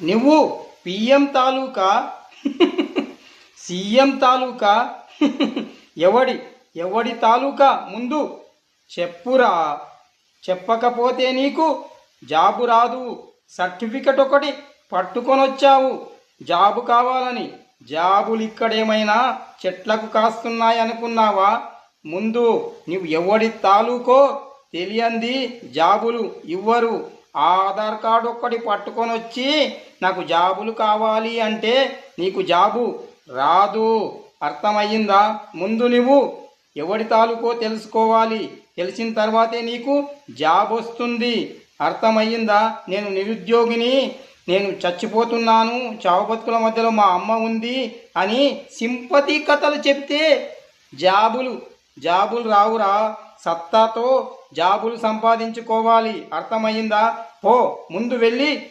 నువ్వు పిఎం తాలూకా? సీఎం తాలూకా? ఎవడి ఎవడి తాలూకా? ముందు చెప్పురా. చెప్పకపోతే నీకు జాబు రాదు. సర్టిఫికెట్ ఒకటి పట్టుకొని వచ్చావు జాబు కావాలని జాబులు ఇక్కడేమైనా చెట్లకు కాస్తున్నాయి అనుకున్నావా? ముందు నువ్వు ఎవడి తాలూకో తెలియంది జాబులు ఇవ్వరు. ఆ ఆధార్ కార్డు ఒక్కటి పట్టుకొని వచ్చి నాకు జాబులు కావాలి అంటే నీకు జాబు రాదు. అర్థమయ్యిందా? ముందు నువ్వు ఎవడి తాలూకో తెలుసుకోవాలి. తెలిసిన తర్వాతే నీకు జాబ్ వస్తుంది. అర్థమయ్యిందా? నేను నిరుద్యోగిని నేను చచ్చిపోతున్నాను చావుబతుకుల మధ్యలో మా అమ్మ ఉంది అని సింపతి కథలు చెప్తే జాబులు జాబులు రావురా. సత్తాతో జాబులు సంపాదించుకోవాలి. అర్థమయ్యిందా? పో ముందు వెళ్ళి